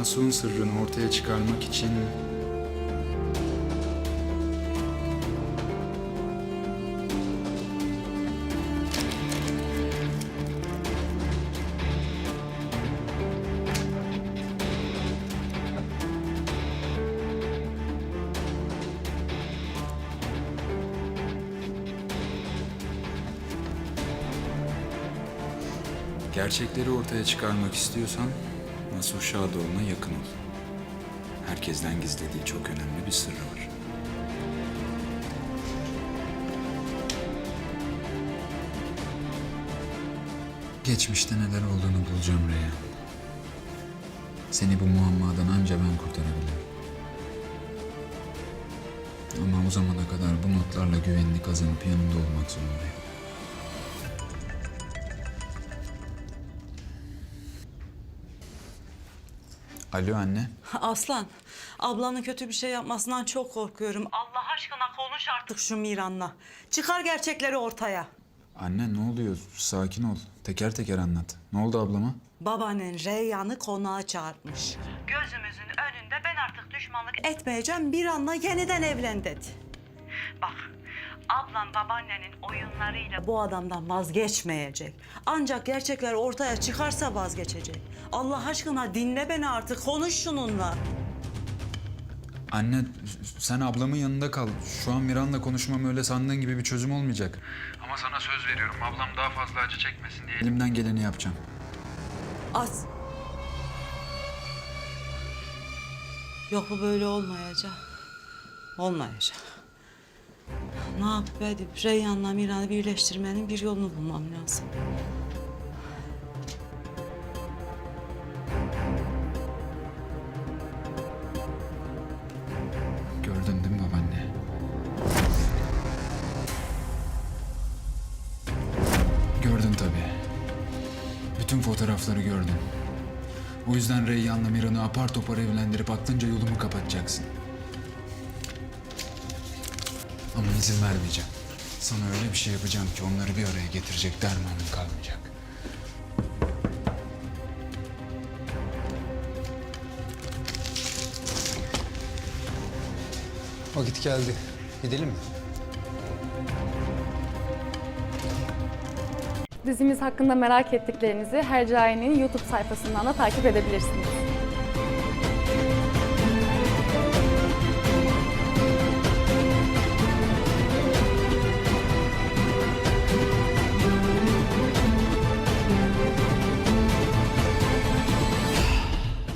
Nasuh'un sırrını ortaya çıkarmak için gerçekleri ortaya çıkarmak istiyorsan Nasuh Şadoğlu'na yakın ol. Herkesten gizlediği çok önemli bir sırrı var. Geçmişte neler olduğunu bulacağım Reyhan. Seni bu muammadan anca ben kurtarabilirim. Ama o zamana kadar bu notlarla güvenini kazanıp yanında olmak zorundayım. Alo anne. Aslan, ablanın kötü bir şey yapmasından çok korkuyorum. Allah aşkına konuş artık şu Miran'la. Çıkar gerçekleri ortaya. Anne ne oluyor? Sakin ol. Teker teker anlat. Ne oldu ablama? Babanın Reyyan'ı konağa çağırmış. Gözümüzün önünde ben artık düşmanlık etmeyeceğim Miran'la yeniden evlen dedi. Bak, ablan babaannenin oyunlarıyla bu adamdan vazgeçmeyecek. Ancak gerçekler ortaya çıkarsa vazgeçecek. Allah aşkına dinle beni artık, konuş şununla. Anne sen ablamın yanında kal. Şu an Miran'la konuşmam öyle sandığın gibi bir çözüm olmayacak. Ama sana söz veriyorum. Ablam daha fazla acı çekmesin diye elimden geleni yapacağım. Az. Yok bu böyle olmayacak. Olmayacak. Ne yapıp edip Reyhan'la Miran'ı birleştirmenin bir yolunu bulmam lazım. Gördün değil mi babaanne? Gördün tabii. Bütün fotoğrafları gördün. O yüzden Reyyan'la Miran'ı apar topar evlendirip aklınca yolumu kapatacaksın. Ama izin vermeyeceğim. Sana öyle bir şey yapacağım ki onları bir araya getirecek dermanım kalmayacak. Vakit geldi. Gidelim mi? Dizimiz hakkında merak ettiklerinizi Hercai'nin YouTube sayfasından da takip edebilirsiniz.